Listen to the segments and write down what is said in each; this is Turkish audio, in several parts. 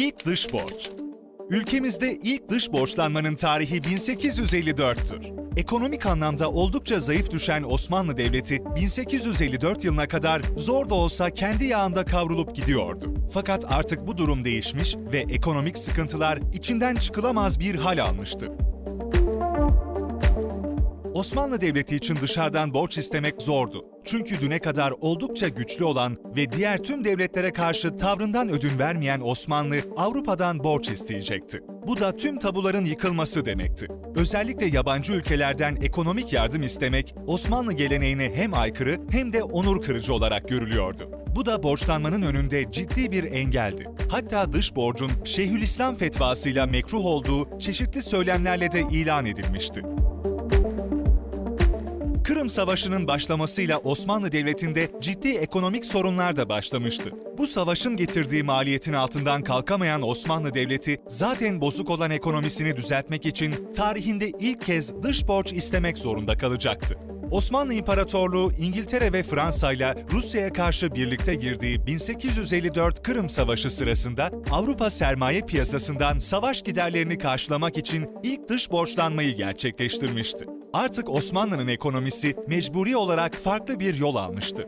İlk dış borç. Ülkemizde ilk dış borçlanmanın tarihi 1854'tür. Ekonomik anlamda oldukça zayıf düşen Osmanlı Devleti 1854 yılına kadar zor da olsa kendi yağında kavrulup gidiyordu. Fakat artık bu durum değişmiş ve ekonomik sıkıntılar içinden çıkılamaz bir hal almıştı. Osmanlı Devleti için dışarıdan borç istemek zordu. Çünkü düne kadar oldukça güçlü olan ve diğer tüm devletlere karşı tavrından ödün vermeyen Osmanlı, Avrupa'dan borç isteyecekti. Bu da tüm tabuların yıkılması demekti. Özellikle yabancı ülkelerden ekonomik yardım istemek, Osmanlı geleneğine hem aykırı hem de onur kırıcı olarak görülüyordu. Bu da borçlanmanın önünde ciddi bir engeldi. Hatta dış borcun Şeyhülislam fetvasıyla mekruh olduğu çeşitli söylemlerle de ilan edilmişti. Kırım Savaşı'nın başlamasıyla Osmanlı Devleti'nde ciddi ekonomik sorunlar da başlamıştı. Bu savaşın getirdiği maliyetin altından kalkamayan Osmanlı Devleti zaten bozuk olan ekonomisini düzeltmek için tarihinde ilk kez dış borç istemek zorunda kalacaktı. Osmanlı İmparatorluğu İngiltere ve Fransa ile Rusya'ya karşı birlikte girdiği 1854 Kırım Savaşı sırasında Avrupa sermaye piyasasından savaş giderlerini karşılamak için ilk dış borçlanmayı gerçekleştirmişti. Artık Osmanlı'nın ekonomisi mecburi olarak farklı bir yol almıştı.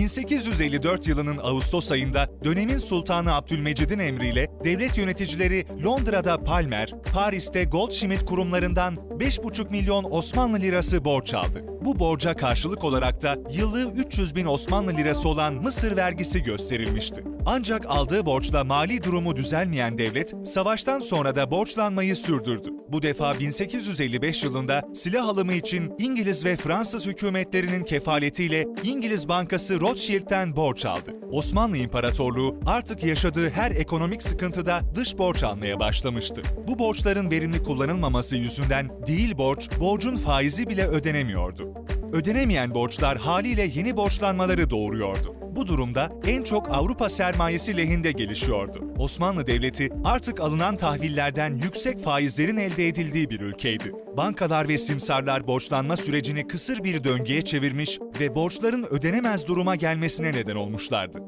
1854 yılının Ağustos ayında dönemin Sultanı Abdülmecid'in emriyle devlet yöneticileri Londra'da Palmer, Paris'te Goldschmidt kurumlarından 5,5 milyon Osmanlı lirası borç aldı. Bu borca karşılık olarak da yıllığı 300 bin Osmanlı lirası olan Mısır vergisi gösterilmişti. Ancak aldığı borçla mali durumu düzelmeyen devlet, savaştan sonra da borçlanmayı sürdürdü. Bu defa 1855 yılında silah alımı için İngiliz ve Fransız hükümetlerinin kefaletiyle İngiliz Bankası Rothschild'den borç aldı. Osmanlı İmparatorluğu artık yaşadığı her ekonomik sıkıntıda dış borç almaya başlamıştı. Bu borçların verimli kullanılmaması yüzünden değil borç, borcun faizi bile ödenemiyordu. Ödenemeyen borçlar haliyle yeni borçlanmaları doğuruyordu. Bu durumda en çok Avrupa sermayesi lehinde gelişiyordu. Osmanlı Devleti artık alınan tahvillerden yüksek faizlerin elde edildiği bir ülkeydi. Bankalar ve simsarlar borçlanma sürecini kısır bir döngüye çevirmiş ve borçların ödenemez duruma gelmesine neden olmuşlardı.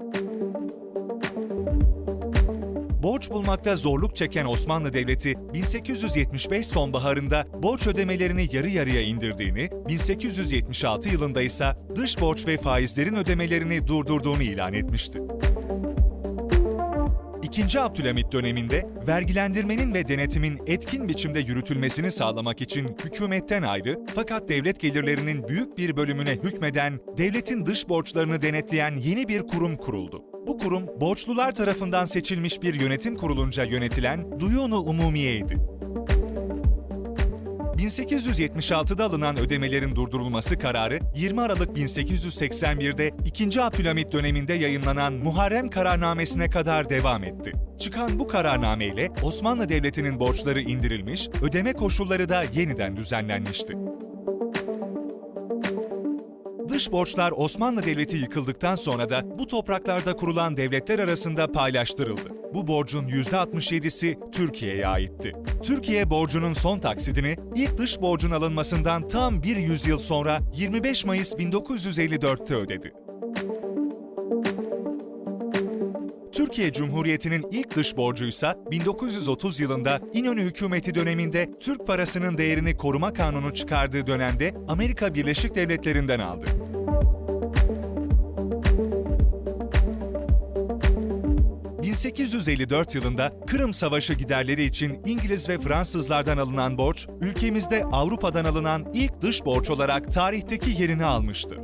Borç bulmakta zorluk çeken Osmanlı Devleti 1875 sonbaharında borç ödemelerini yarı yarıya indirdiğini, 1876 yılında ise dış borç ve faizlerin ödemelerini durdurduğunu ilan etmişti. İkinci Abdülhamit döneminde vergilendirmenin ve denetimin etkin biçimde yürütülmesini sağlamak için hükümetten ayrı fakat devlet gelirlerinin büyük bir bölümüne hükmeden, devletin dış borçlarını denetleyen yeni bir kurum kuruldu. Bu kurum borçlular tarafından seçilmiş bir yönetim kurulunca yönetilen Duyunu Umumiye'ydi. 1876'da alınan ödemelerin durdurulması kararı 20 Aralık 1881'de 2. Abdülhamit döneminde yayınlanan Muharrem kararnamesine kadar devam etti. Çıkan bu kararname ile Osmanlı Devleti'nin borçları indirilmiş, ödeme koşulları da yeniden düzenlenmişti. Dış borçlar Osmanlı Devleti yıkıldıktan sonra da bu topraklarda kurulan devletler arasında paylaştırıldı. Bu borcun %67'si Türkiye'ye aitti. Türkiye borcunun son taksidini ilk dış borcun alınmasından tam bir yüzyıl sonra 25 Mayıs 1954'te ödedi. Türkiye Cumhuriyeti'nin ilk dış borcuysa 1930 yılında İnönü hükümeti döneminde Türk parasının değerini koruma kanunu çıkardığı dönemde Amerika Birleşik Devletleri'nden aldı. ...1854 yılında Kırım Savaşı giderleri için İngiliz ve Fransızlardan alınan borç... ...ülkemizde Avrupa'dan alınan ilk dış borç olarak tarihteki yerini almıştır.